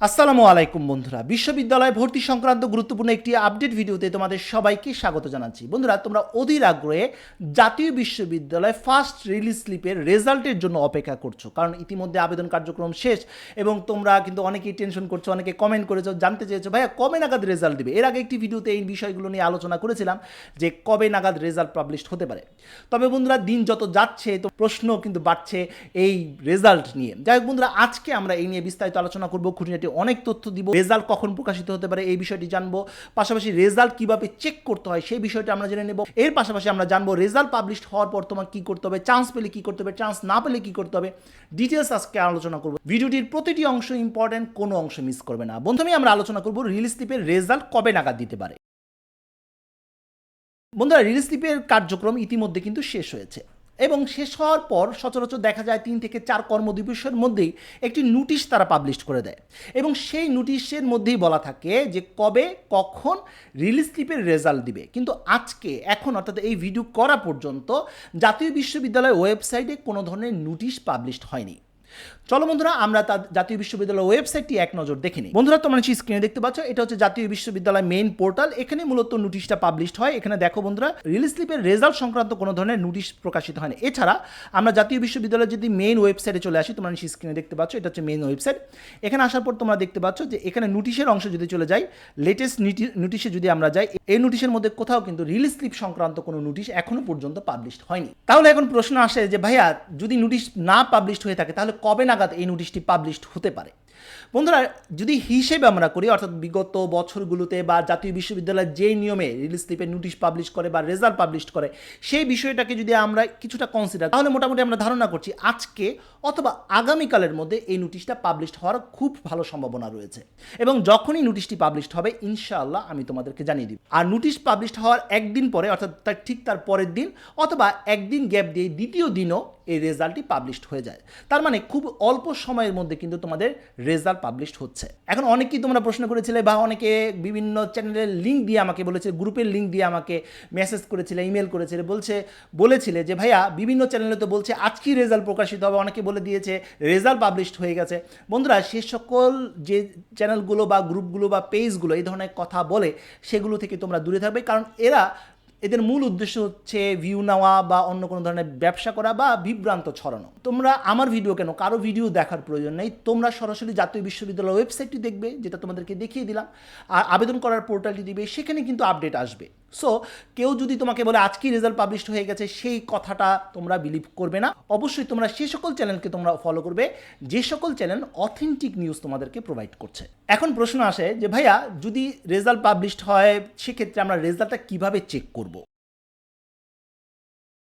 আসসালামু আলাইকুম বন্ধুরা। বিশ্ববিদ্যালয় ভর্তি সংক্রান্ত গুরুত্বপূর্ণ একটি আপডেট ভিডিওতে তোমাদের সবাইকে স্বাগত জানাচ্ছি। বন্ধুরা, তোমরা অধীর আগ্রহে জাতীয় বিশ্ববিদ্যালয় ফার্স্ট রিলিজ স্লিপের রেজাল্টের জন্য অপেক্ষা করছ। কারণ ইতিমধ্যে আবেদন কার্যক্রম শেষ এবং তোমরা কিন্তু অনেকেই টেনশন করছ, অনেকে কমেন্ট করেছ, জানতে চেয়েছো, ভাইয়া, কবে নাগাদ রেজাল্ট দিবে? এর আগে একটি ভিডিওতে এই বিষয়গুলো নিয়ে আলোচনা করেছিলাম যে কবে নাগাদ রেজাল্ট পাবলিশ হতে পারে। তবে বন্ধুরা, দিন যত যাচ্ছে, তো প্রশ্ন কিন্তু বাড়ছে এই রেজাল্ট নিয়ে। যাই হোক বন্ধুরা, আজকে আমরা এই নিয়ে বিস্তারিত আলোচনা করব খুঁটিনাটি অনেক তথ্য দিব। রেজাল্ট কখন প্রকাশিত হতে পারে এই বিষয়টি জানব। পাশাপাশি রেজাল্ট কীভাবে চেক করতে হয় সেই বিষয়টা আমরা জেনে নেব। এর পাশাপাশি আমরা জানব রেজাল্ট পাবলিশ হওয়ার পর তোমার কি করতে হবে, চান্স পেলে কি করতে হবে, চান্স না পেলে কি করতে হবে ডিটেলস আজকে আলোচনা করব। ভিডিওটির প্রতিটি অংশ ইম্পর্টেন্ট কোনো অংশ মিস করবে না। প্রথমে আমরা আলোচনা করব রিলিজ স্লিপের রেজাল্ট কবে নাগাদ দিতে পারে। বন্ধুরা রিলিজ স্লিপের কার্যক্রম ইতিমধ্যে কিন্তু শেষ হয়েছে। এবং শেষ হওয়ার পর সচরাচর দেখা যায় তিন থেকে চার কর্মদিবসের মধ্যেই একটি নোটিশ তারা পাবলিশ করে দেয়। এবং সেই নোটিশের মধ্যেই বলা থাকে যে কবে, কখন রিলিজ স্লিপের রেজাল্ট দিবে। কিন্তু আজকে, এখন অর্থাৎ এই ভিডিও করা পর্যন্ত জাতীয় বিশ্ববিদ্যালয়ের ওয়েবসাইটে কোনো ধরনের নোটিশ পাবলিশড হয়নি। চলো বন্ধুরা, আমরা তার জাতীয় বিশ্ববিদ্যালয় ওয়েবসাইটটি এক নজর দেখে নিই। বন্ধুরা, তোমরা নিশ্চয়ই স্ক্রিনে দেখতে পাচ্ছ, এটা হচ্ছে জাতীয় বিশ্ববিদ্যালয় মেইন পোর্টাল এখানে মূলত নোটিশটা পাবলিশড হয়। এখানে দেখো বন্ধুরা রিলিজ স্লিপের রেজাল্ট সংক্রান্ত কোনো ধরনের নোটিশ প্রকাশিত হয় না এছাড়া, আমরা জাতীয় বিশ্ববিদ্যালয়ের যদি মেইন ওয়েবসাইটে চলে আসি, তোমরা নিশ্চয়ই স্ক্রিনে দেখতে পাচ্ছ, এটা হচ্ছে মেইন ওয়েবসাইট এখানে আসার পর তোমরা দেখতে পাচ্ছ যে এখানে নোটিশের অংশ যদি চলে যাই লেটেস্ট নোটিশে যদি আমরা যাই, এই নোটিশের মধ্যে কোথাও কিন্তু রিলিজ স্লিপ সংক্রান্ত কোনো নোটিশ এখনও পর্যন্ত পাবলিশড হয়নি। তাহলে এখন প্রশ্ন আসে যে, ভাইয়া, যদি নোটিশ না পাবলিশড হয়ে থাকে, তাহলে কবে নাগাদ এই নোটিশটি পাবলিশড হতে পারে। বন্ধুরা, যদি হিসেবে আমরা করি, অর্থাৎ বিগত বছরগুলোতে বা জাতীয় বিশ্ববিদ্যালয় যে নিয়মে রিলিজ স্লিপের নোটিশ পাবলিশ করে বা রেজাল্ট পাবলিশ করে, সেই বিষয়টাকে যদি আমরা কিছুটা কনসিডার তাহলে মোটামুটি আমরা ধারণা করছি আজকে অথবা আগামীকালের মধ্যে এই নোটিশটা পাবলিশড হওয়ার খুব ভালো সম্ভাবনা রয়েছে। এবং যখনই নোটিশটি পাবলিশড হবে, ইনশাআল্লাহ আমি তোমাদেরকে জানিয়ে দিব। আর নোটিশ পাবলিশড হওয়ার একদিন পরে, অর্থাৎ তার ঠিক তার পরের দিন অথবা একদিন গ্যাপ দিয়ে দ্বিতীয় দিনও এই রেজাল্টটি পাবলিশড হয়ে যায়। তার মানে খুব অল্প সময়ের মধ্যে কিন্তু তোমাদের রেজাল্ট পাবলিশড হচ্ছে। এখন অনেকেই তোমরা প্রশ্ন করেছিলে বা অনেকে বিভিন্ন চ্যানেলের লিঙ্ক দিয়ে আমাকে বলেছে গ্রুপের লিঙ্ক দিয়ে আমাকে মেসেজ করেছিলে ইমেল করেছিলে, বলছে, বলেছিলে যে, ভাইয়া, বিভিন্ন চ্যানেলে তো বলছে আজকেই রেজাল্ট প্রকাশিত হবে। অনেকে বলে দিয়েছে রেজাল্ট পাবলিশড হয়ে গেছে। বন্ধুরা, সে সকল যে চ্যানেলগুলো বা গ্রুপগুলো বা পেজগুলো এই ধরনের কথা বলে, সেগুলো থেকে তোমরা দূরে থাকবে। কারণ এরা এদের মূল উদ্দেশ্য হচ্ছে ভিউ নেওয়া বা অন্য কোনো ধরনের ব্যবসা করা বা বিভ্রান্ত ছড়ানো। তোমরা আমার ভিডিও কেন? কারও ভিডিও দেখার প্রয়োজন নেই। তোমরা সরাসরি জাতীয় বিশ্ববিদ্যালয় ওয়েবসাইটটি দেখবে, যেটা তোমাদেরকে দেখিয়ে দিলাম। আর আবেদন করার পোর্টালটি দিবে, সেখানে কিন্তু আপডেট আসবে। সো কেউ যদি তোমাকে বলে, আজকেই রেজাল্ট পাবলিশড হয়ে গেছে, সেই কথাটা তোমরা বিলিভ করবে না। অবশ্যই তোমরা সে সকল চ্যানেলকে তোমরা ফলো করবে, যে সকল চ্যানেল অথেন্টিক নিউজ তোমাদেরকে প্রোভাইড করছে। এখন প্রশ্ন আসে যে, ভাইয়া, যদি রেজাল্ট পাবলিশড হয়, সেক্ষেত্রে আমরা রেজাল্টটা কীভাবে চেক করব?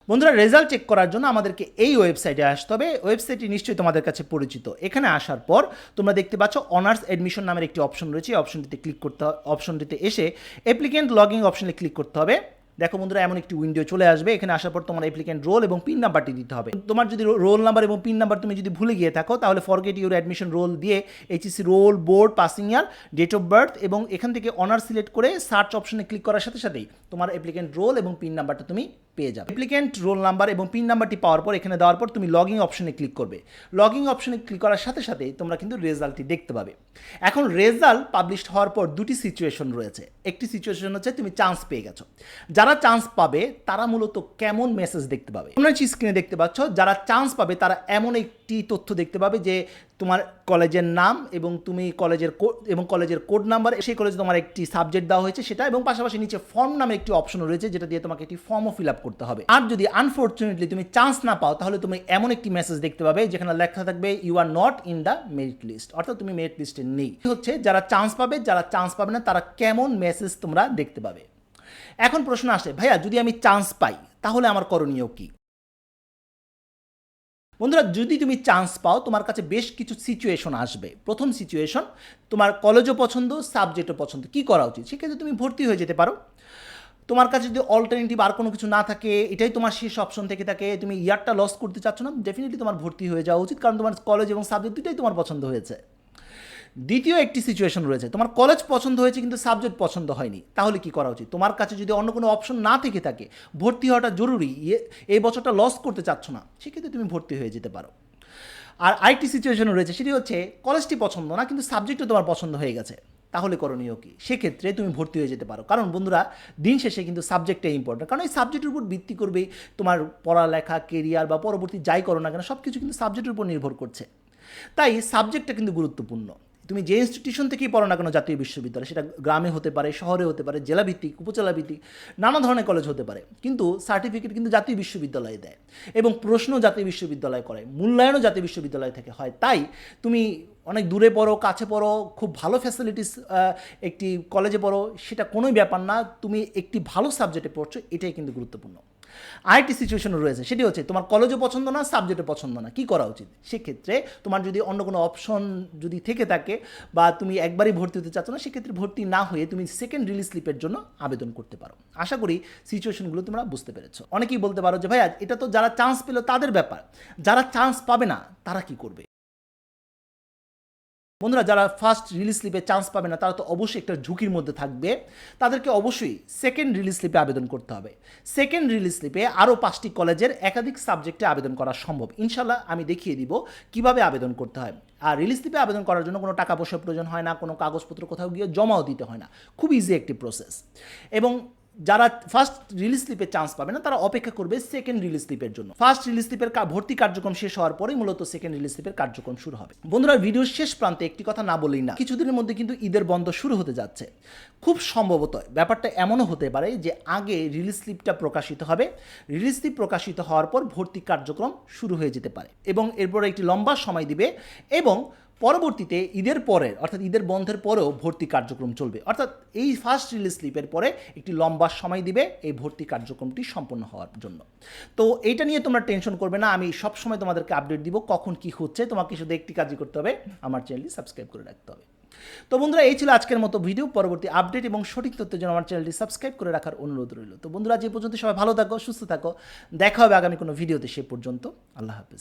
বন্ধুরা রেজাল্ট চেক করার জন্য আমাদেরকে এই ওয়েবসাইটে আসতে হবে। ওয়েবসাইটটি নিশ্চয়ই তোমাদের কাছে পরিচিত। এখানে আসার পর তোমরা দেখতে পাচ্ছ অনার্স অ্যাডমিশন নামের একটি অপশন রয়েছে। অপশনটিতে ক্লিক করতে অপশনটিতে এসে অ্যাপ্লিকেন্ট লগিং অপশনে ক্লিক করতে হবে। দেখো বন্ধুরা, এমন একটি উইন্ডো চলে আসবে। এখানে আসার পর তোমার অ্যাপ্লিকেন্ট রোল এবং পিন নাম্বারটি দিতে হবে। তোমার যদি রোল নাম্বার এবং পিন নাম্বার তুমি যদি ভুলে গিয়ে থাকো, তাহলে ফরগেট ইউর অ্যাডমিশন রোল দিয়ে HSC roll board passing year date of birth এবং এখান থেকে অনার সিলেক্ট করে সার্চ অপশনে ক্লিক করার সাথে সাথেই তোমার অ্যাপ্লিকেন্ট রোল এবং পিন নাম্বারটা তুমি পেয়ে যাবে। অ্যাপ্লিকেন্ট রোল নাম্বার এবং পিন নাম্বারটি পাওয়ার পর এখানে দেওয়ার পর তুমি লগিং অপশনে ক্লিক করবে। লগিং অপশনে ক্লিক করার সাথে সাথে তোমরা কিন্তু রেজাল্টটি দেখতে পাবে। এখন রেজাল্ট পাবলিশড হওয়ার পর দুটি সিচুয়েশন রয়েছে। একটি সিচুয়েশন হচ্ছে তুমি চান্স পেয়ে গেছো। যারা চান্স পাবে, তারা মূলত কেমন মেসেজ দেখতে পাবে? তোমরা স্ক্রিনে দেখতে পাচ্ছ, যারা চান্স পাবে, তারা এমন একটি তথ্য দেখতে পাবে যে তোমার কলেজের নাম এবং তুমি কলেজের কোড এবং কলেজের কোড নাম্বার, সেই কলেজে তোমার একটি সাবজেক্ট দেওয়া হয়েছে সেটা এবং পাশাপাশি নিচে ফর্ম নামে একটি অপশন রয়েছে যেটা দিয়ে তোমাকে একটি ফর্মও ফিল আপ করতে হবে। আর যদি আনফর্চুনেটলি তুমি চান্স না পাও, তাহলে তুমি এমন একটি মেসেজ দেখতে পাবে যেখানে লেখা থাকবে you are not in the merit list অর্থাৎ তুমি মেরিট লিস্টে নেই। হচ্ছে, যারা চান্স পাবে, যারা চান্স পাবে না, তারা কেমন মেসেজ তোমরা দেখতে পাবে? এখন প্রশ্ন আসে, ভাইয়া, যদি আমি চান্স পাই, তাহলে আমার করণীয় কী? বন্ধুরা, যদি তুমি চান্স পাও, তোমার কাছে বেশ কিছু সিচুয়েশন আসবে। প্রথম সিচুয়েশন তোমার কলেজও পছন্দ সাবজেক্টও পছন্দ, কি করা উচিত? সেক্ষেত্রে তুমি ভর্তি হয়ে যেতে পারো। তোমার কাছে যদি অল্টারনেটিভ আর কোনো কিছু না থাকে, এটাই তোমার শেষ অপশন থেকে থাকে। তুমি ইয়ারটা লস করতে চাচ্ছ না ডেফিনেটলি তোমার ভর্তি হয়ে যাওয়া উচিত, কারণ তোমার কলেজ এবং সাবজেক্ট দুটাই তোমার পছন্দ হয়েছে। দ্বিতীয় একটি সিচুয়েশন রয়েছে। তোমার কলেজ পছন্দ হয়েছে কিন্তু সাবজেক্ট পছন্দ হয়নি। তাহলে কি করা উচিত? তোমার কাছে যদি অন্য কোনো অপশন না থেকে থাকে, ভর্তি হওয়াটা জরুরি। এই বছরটা লস করতে চাচ্ছ না, সেক্ষেত্রে তুমি ভর্তি হয়ে যেতে পারো। আর আরেকটি সিচুয়েশন রয়েছে, সেটি হচ্ছে কলেজটি পছন্দ না, কিন্তু সাবজেক্টও তোমার পছন্দ হয়ে গেছে। তাহলে করণীয় কি? সেক্ষেত্রে তুমি ভর্তি হয়ে যেতে পারো। কারণ বন্ধুরা, দিন শেষে কিন্তু সাবজেক্টটাই ইম্পর্টেন্ট কারণ এই সাবজেক্টের উপর ভিত্তি করবেই তোমার পড়ালেখা কেরিয়ার বা পরবর্তী যাই করো না কেন সব কিছু কিন্তু সাবজেক্টের উপর নির্ভর করছে। তাই সাবজেক্টটা কিন্তু গুরুত্বপূর্ণ। তুমি যে ইনস্টিটিউশন থেকেই পড়ো না কেন জাতীয় বিশ্ববিদ্যালয়, সেটা গ্রামে হতে পারে, শহরে হতে পারে, জেলাভিত্তিক, উপজেলাভিত্তিক, নানা ধরনের কলেজ হতে পারে। কিন্তু সার্টিফিকেট কিন্তু জাতীয় বিশ্ববিদ্যালয়ে দেয় এবং প্রশ্ন জাতীয় বিশ্ববিদ্যালয় করে, মূল্যায়নও জাতীয় বিশ্ববিদ্যালয় থেকে হয়। তাই তুমি অনেক দূরে পড়ো, কাছে পড়ো, খুব ভালো ফ্যাসিলিটিস একটি কলেজে পড়ো, সেটা কোনোই ব্যাপার না। তুমি একটি ভালো সাবজেক্টে পড়ছো, এটাই কিন্তু গুরুত্বপূর্ণ। আরেকটি সিচুয়েশন রয়েছে, সেটি হচ্ছে তোমার কলেজও পছন্দ না সাবজেক্টও পছন্দ না। কী করা উচিত? সেক্ষেত্রে তোমার যদি অন্য কোনো অপশন যদি থেকে থাকে বা তুমি একবারই ভর্তি হতে চাচ্ছ না, সেক্ষেত্রে ভর্তি না হয়ে তুমি সেকেন্ড রিলিজ স্লিপের জন্য আবেদন করতে পারো। আশা করি সিচুয়েশনগুলো তোমরা বুঝতে পেরেছ। অনেকেই বলতে পারো যে, ভাইয়া, এটা তো যারা চান্স পেল তাদের ব্যাপার। যারা চান্স পাবে না, তারা কি করবে? বন্ধুরা, যারা ফার্স্ট রিলিজ স্লিপে চান্স পাবে না, তারা তো অবশ্যই একটা ঝুঁকির মধ্যে থাকবে। তাদেরকে অবশ্যই সেকেন্ড রিলিজ স্লিপে আবেদন করতে হবে। সেকেন্ড রিলিজ স্লিপে আরও পাঁচটি কলেজের একাধিক সাবজেক্টে আবেদন করা সম্ভব। ইনশাল্লাহ আমি দেখিয়ে দিব কীভাবে আবেদন করতে হয়। আর রিলিজ স্লিপে আবেদন করার জন্য কোনো টাকা পয়সার প্রয়োজন হয় না, কোনো কাগজপত্র কোথাও গিয়ে জমাও দিতে হয় না। খুব ইজি একটি প্রসেস এবং যারা ফার্স্ট রিলিজ স্লিপে চান্স পাবে না, তারা অপেক্ষা করবে সেকেন্ড রিলিজ স্লিপের জন্য। ফার্স্ট রিলিজ স্লিপের ভর্তি কার্যক্রম শেষ হওয়ার পরেই মূলত সেকেন্ড রিলিজ স্লিপের কার্যক্রম শুরু হবে। বন্ধুরা ভিডিওর শেষ প্রান্তে একটি কথা না বলেই না, কিছুদিনের মধ্যে কিন্তু ঈদের বন্ধ শুরু হতে যাচ্ছে। খুব সম্ভবত ব্যাপারটা এমনও হতে পারে যে আগে রিলিজ স্লিপটা প্রকাশিত হবে রিলিজ স্লিপ প্রকাশিত হওয়ার পর ভর্তি কার্যক্রম শুরু হয়ে যেতে পারে এবং এরপরে একটি লম্বা সময় দিবে এবং পরবর্তীতে ঈদের পরে, অর্থাৎ ঈদের বন্ধের পরেও ভর্তি কার্যক্রম চলবে। অর্থাৎ এই ফার্স্ট রিলিজ স্লিপের পরে একটি লম্বা সময় দিবে এই ভর্তি কার্যক্রমটি সম্পন্ন হওয়ার জন্য। তো এইটা নিয়ে তোমরা টেনশন করবে না, আমি সব সময় তোমাদেরকে আপডেট দিব কখন কি হচ্ছে, তোমাকে শুধু একটি কাজই করতে হবে, আমার চ্যানেলটি সাবস্ক্রাইব করে রাখতে হবে। তো বন্ধুরা, এই ছিল আজকের মতো ভিডিও পরবর্তী আপডেট এবং সঠিক তথ্যের জন্য আমার চ্যানেলটি সাবস্ক্রাইব করে রাখার অনুরোধ রইল। তো বন্ধুরা যে পর্যন্ত সবাই ভালো থাকো, সুস্থ থাকো, দেখা হবে আগামী কোনো ভিডিওতে সে পর্যন্ত, আল্লাহ হাফিজ।